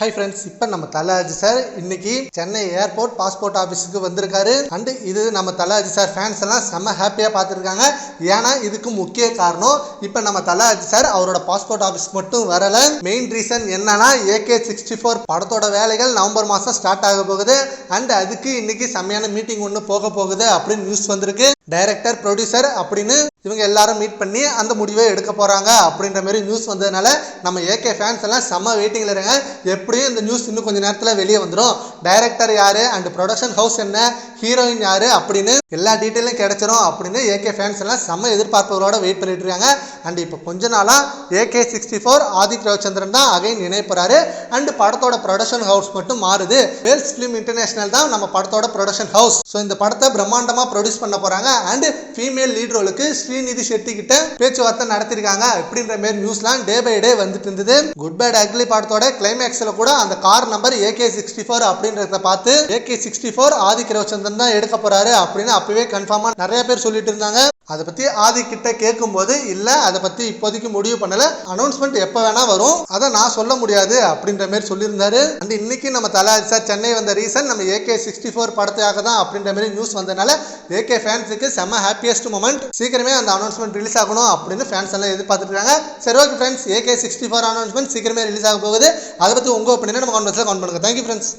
Hi friends இப்போ நம்ம தலாஜி sir இன்னைக்கு சென்னை ஏர்போர்ட் பாஸ்போர்ட் ஆஃபீஸுக்கு வந்திருக்காரு. அண்டு இது நம்ம தலாஜி சார் ஃபேன்ஸ் எல்லாம் செம்ம ஹாப்பியாக பார்த்துருக்காங்க. ஏன்னா இதுக்கு முக்கிய காரணம் இப்போ நம்ம தலாஜி சார் அவரோட பாஸ்போர்ட் ஆஃபீஸ் மட்டும் வரல. மெயின் ரீசன் என்னன்னா ஏகே சிக்ஸ்டி ஃபோர் படத்தோட வேலைகள் நவம்பர் மாதம் ஸ்டார்ட் ஆக போகுது. அண்ட் அதுக்கு இன்னைக்கு செம்மையான மீட்டிங் ஒன்று போக போகுது அப்படின்னு நியூஸ் வந்திருக்கு. டைரக்டர் ப்ரொடியூசர் அப்படின்னு இவங்க எல்லாரும் மீட் பண்ணி அந்த முடிவை எடுக்க போகிறாங்க அப்படின்ற மாதிரி நியூஸ் வந்ததுனால நம்ம ஏகே ஃபேன்ஸ் எல்லாம் செம்ம வெயிட்டிங்கில் இருங்க. எப்படியும் இந்த நியூஸ் இன்னும் கொஞ்ச நேரத்தில் வெளியே வந்துடும் டைரக்டர் யார் அண்ட் ப்ரொடக்ஷன் ஹவுஸ் என்ன? ஹீரோயின் யாரு அப்படின்னு எல்லா டீட்டெயிலும் கிடைச்சிரும் அப்படின்னு ஏகே ஃபேன்ஸ் எல்லாம் செம்ம எதிர்பார்ப்பவரோட வெயிட் பண்ணிட்டு இருக்காங்க. அண்ட் இப்போ கொஞ்ச நாளா AK sixty four Adhik Ravichandran தான் அகைன் இணைப்புறாரு அண்ட் படத்தோட ப்ரொடக்ஷன் ஹவுஸ் மட்டும் மாறுது. வேல்ஸ் ஃபிலிம் இன்டர்நேஷனல் தான் நம்ம படத்தோட ப்ரொடக்ஷன் ஹவுஸ் ஸோ இந்த படத்தை பிரம்மாண்டமா ப்ரொடியூஸ் பண்ண போறாங்க. அண்ட் ஃபீமேல் லீட் ரோலுக்கு ஸ்ரீநிதி ஷெட்டி கிட்ட பேச்சுவார்த்தை நடத்திருக்காங்க. அப்படின்ற மாதிரி நியூஸ்லாம் டே பை டே வந்துட்டு இருந்தது. குட் பேட் அக்லி படத்தோட கிளைமேக்ஸ்ல கூட அந்த car number AK sixty four அப்படின்றத பார்த்து AK sixty four Adhik Ravichandran தான் எடுக்க போறாரு அப்படின்னு அப்பவே கன்ஃபார்மா நிறைய பேர் சொல்லிட்டு இருந்தாங்க. அதை பத்தி ஆதி கிட்ட கேட்கும்போது இல்ல அதை பத்தி இப்போதைக்கு முடிவு பண்ணல. அனௌன்ஸ்மெண்ட் எப்ப வேணா வரும். அதை நான் சொல்ல முடியாது அப்படின்ற மாதிரி சொல்லியிருந்தாரு. அண்ட் இன்னைக்கு நம்ம தலா சார் சென்னை வந்த ரீசன் நம்ம ஏகே சிக்ஸ்டி ஃபோர் படத்துக்காக தான் அப்படின்ற மாதிரி நியூஸ் வந்தனால ஏகே ஃபேன்ஸுக்கு செம்ம ஹாப்பியஸ்ட் மூமெண்ட் சீக்கிரமே அந்த அனௌன்ஸ்மெண்ட் ரிலீஸ் ஆகணும் அப்படின்னு ஃபேன்ஸ் எல்லாம் எதிர்பார்த்துருக்காங்க சரி okay friends AK sixty four announcement சீக்கிரமே ரிலீஸ் ஆக போகுது. அதை பத்தி உங்க ஒப்பீனியன் நம்ம கான்வெர்ஸில் கவுண்ட் பண்ணுங்க. Thank you friends